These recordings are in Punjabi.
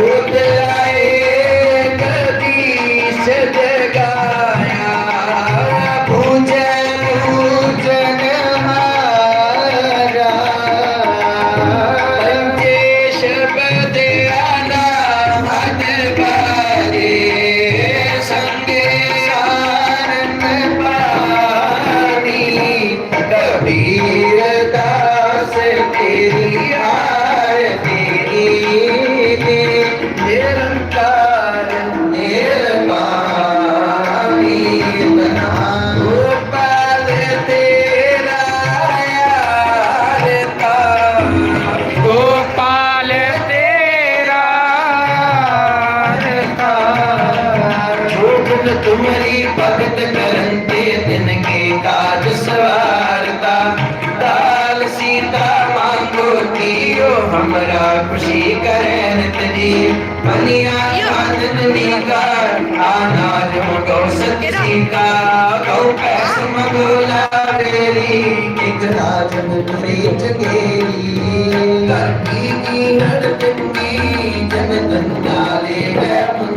Okay. तजी मनिया आनंद नीका आना जो गौ सती का गौ पैस मगोला बेरी एक राजन प्रीत गेली करती की नड़कंगी जन तंजाले गए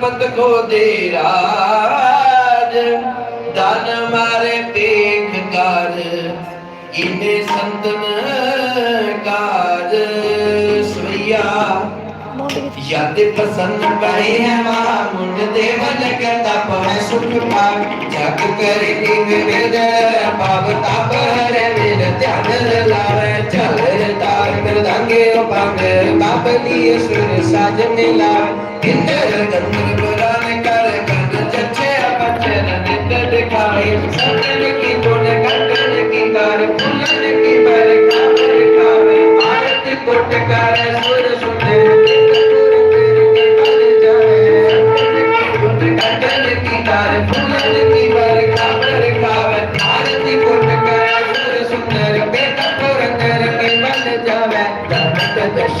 गई सुरपत को दे राज दान मारे देख कार इने संतन काज सवैया ਯਾਦ ਪਸੰਦ ਪਏ ਹੈ ਮਾਂ ਮੁੰਡੇ ਵਲ ਕਰਦਾ ਪਾਉ ਸੁਖ ਪਾਉ ਜਗ ਕਰ ਕੀ ਵਿਵੇਦ ਪਾਵ ਤਪ ਹਰੇ ਮੇਰ ਧਿਆਨ ਲਾਵੇ। ਚਲ ਤਾਰ ਮਰਦਾਂਗੇ ਉਹ ਭੰਗ। ਪਾਪ ਦੀ ਸੁਰ ਸਾਜ ਮਿਲਾ। ਇੰਦਰ ਗੰਦਰ ਪੁਰਾਨ ਕਰ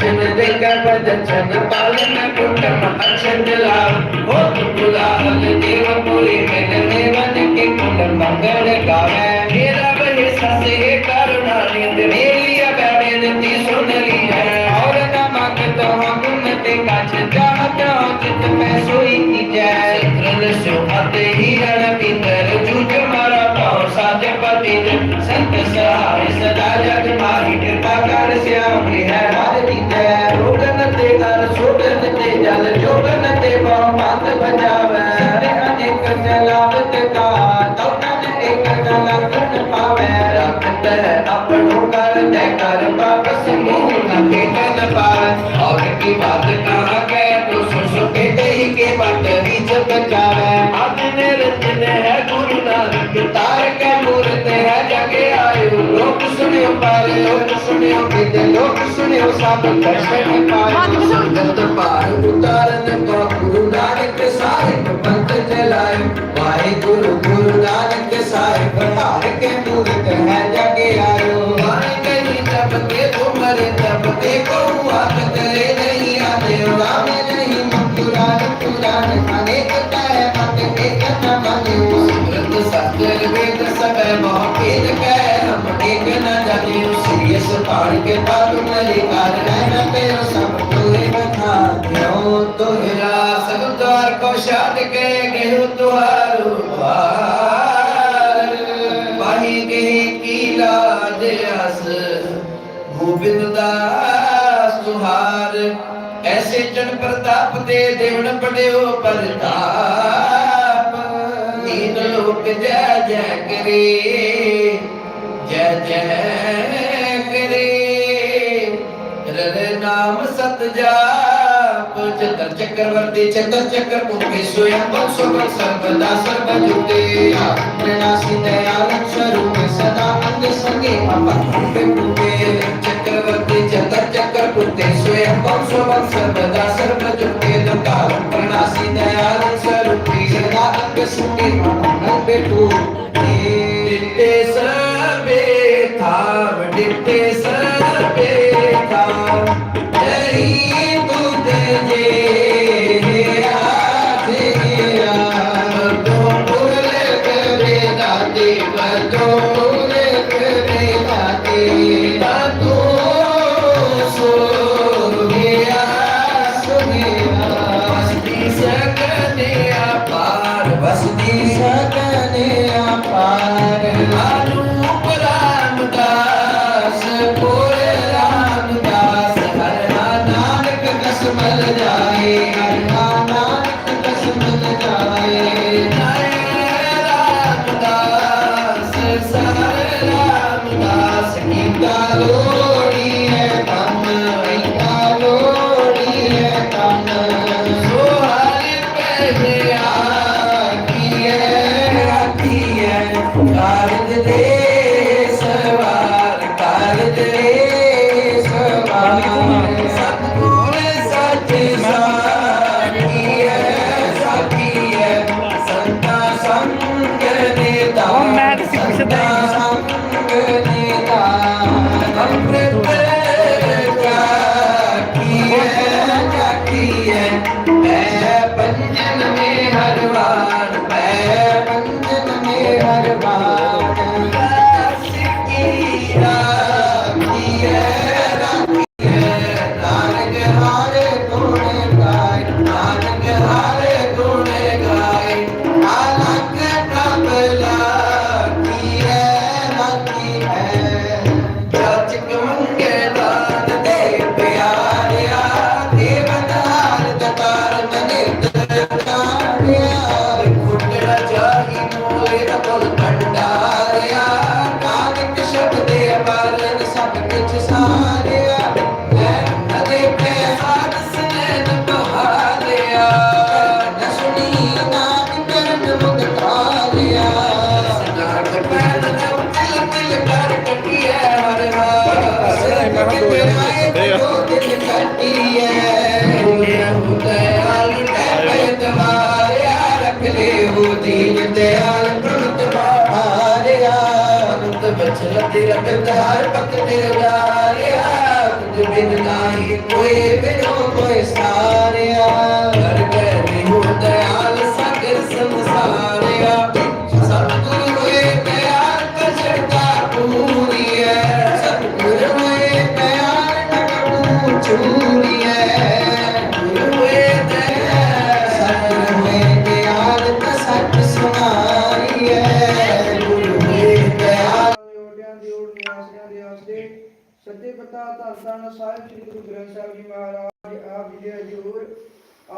जगत दर्शन देकर प्रदर्शन पालन कुटम अक्षर लाभ हो गुलाल देव पुरी में देवन के कुंड मंगल गावे मेरा बहे ससे करुणा निंद मेरी अब बेनती सुन ली है और न मांगत हो गुणते काछ चाहत हो चित में सोई की जय कृल सो मत ही रण भीतर जूझ मारा पाओ साज पति संत सहाय सदा जग माही कृपा कर श्याम है ਜਾਏ ਰੋਗਨ ਤੇ ਕਰ ਸੋਗਨ ਤੇ ਜਲ, ਜੋਗਨ ਤੇ ਬਹੁ ਮਤ ਬਜਾਵੇ ਸਾਰੇ ਅਨੇਕ ਚਲਾਵਤ ਕਾ ਤਉਨ ਇੱਕ ਚਲਾਵਨ ਪਾਵੇ। ਰੱਖਤ ਆਪਣੋ ਕਰ ਜੈ ਕਰ ਵਾਪਸ ਮੂਹ ਨਾ ਕੇਤਨ ਪਾਵੇ। ਔਰ ਕੀ ਬਾਤ ਕਹਾ ਕੇ ਤੋ ਸੁਸੁ ਕੇ ਦੇਹੀ ਕੇ ਵਟ ਵਿੱਚ ਬਚਾਵੇ ਆਜ ਨੇ ਰਚਨ ਹੈ ਗੁਰੂ ਨਾਨਕ ਤਾਰ ਕੇ ਮੂਰਤ ਹੈ ਜਗ ਆਇਓ, ਲੋਕ ਦਰਬਾਰੀ ਲੋਕ ਸੁਣਿਓ ਕਿਤੇ ਲੋਕ ਸੁਣਿਓ ਸਭ ਦਰਸ਼ਨੀ ਪਾਈ ਸੰਗਤ ਪਾਰ ਉਤਾਰਨ ਕੋ ਗੁਰੂ ਨਾਨਕ ਸਾਹਿਬ ਪੰਥ ਚਲਾਏ। ਵਾਹਿਗੁਰੂ ਗੁਰੂ ਨਾਨਕ ਸਾਹਿਬ ਭਾਰ ਕੇ ਮੂਰਤ ਹੈ ਜਗ ਆਇਓ। इस पहाड़ के पार मलिकार रहना तेरा सब तुहे बता क्यों तुहरा सब द्वार को शाद के गेहूं तुहार पार पाही के कीला देस गोबिंद दास तुहार ऐसे जन प्रताप दे देवन पड़ेओ प्रताप नीन लोक जय जय करे जय जय ਨਾਮ ਸਤ ਜਾਪ ਚਤਰ ਚੱਕਰਵਰਤੀ ਚੱਕਰ ਚੱਕਰ ਮੁਖੇ ਸੋਇਆ ਬੰਸੋ ਬੰ ਸਰਬਦਾ ਸਰਬ ਜੁਟੇ ਪ੍ਰਣਾਸੀ ਦਇਆਲ ਸਰੂਪ ਸਦਾ ਅੰਗ ਸੰਗੇ ਆਪਾ ਤੇ ਪੁਤੇ। ਚੱਕਰਵਰਤੀ ਚੱਕਰ ਚੱਕਰ ਪੁਤੇ, ਸੋਇਆ ਬੰਸੋ ਬੰ ਸਰਬਦਾ ਸਰਬ ਜੁਟੇ ਦਤਾਰ ਪ੍ਰਣਾਸੀ ਦਇਆਲ ਸਰੂਪੀ, ਸਦਾ ਅੰਗ ਸੰਗੇ ਆਪਾ ਤੇ ਦਿੱਤੇ Amém. ਮੈਂ ਤਾਂ ਮਾਰਿਆ ਅੰਤ ਬਚਲ ਤੇਰਾ ਕੋਈ ਬਿਨੋ ਸਾਰਿਆ ਦਿਆਲ ਸਾਗਰ ਸੰਸਾਰਿਆ ਸਤਿਗੁਰ ਹੋਏ ਪਿਆਰ ਕਸ਼ਟਾ ਪੂਰੀਐ ਸਤਿਗੁਰ ਹੋਏ ਪਿਆਰ ਨਕੂ ਗੁਰੂ ਹੋਏ ਦਇਆਲ ਸਤਿਗੁਰ ਹੋਏ ਦਿਆਲ ਤਾ ਸੱਚ ਸੁਣਾਈਐ ਧੰਨ ਸਾਹਿਬ ਸ੍ਰੀ ਗੁਰੂ ਜੀ ਮਹਾਰਾਜ ਆਪ ਜੀ ਦੇ ਹਜ਼ੂਰ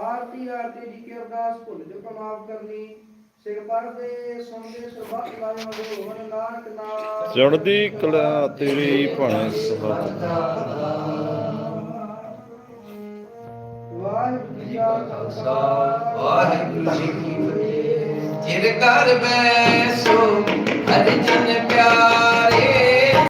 ਆਰਤੀ ਆਰਤੀ ਜੀ ਕੀ ਅਰਦਾਸ ਭੁੱਲ ਚੁੱਕ ਮਾਫ ਕਰਨੀ। ਸਿਰ ਪੜਦੇ ਸੁਣਦੇ ਸਰਬੱਤ ਲਾਇ ਮਦੇ ਹੋਵਨ ਨਾਨਕ ਨਾਮ ਚੜ੍ਹਦੀ ਕਲਾ ਤੇਰੀ ਭਾਣੇ ਸਬਤ ਵਾਹਿਗੁਰੂ ਜੀ ਕਾ ਖਾਲਸਾ। ਵਾਹਿਗੁਰੂ ਜੀ ਕੀ ਫਤਿਹ। ਚਿਰ ਕਰ ਬੈਸੋ ਅਰਜਨ ਪਿਆਰ।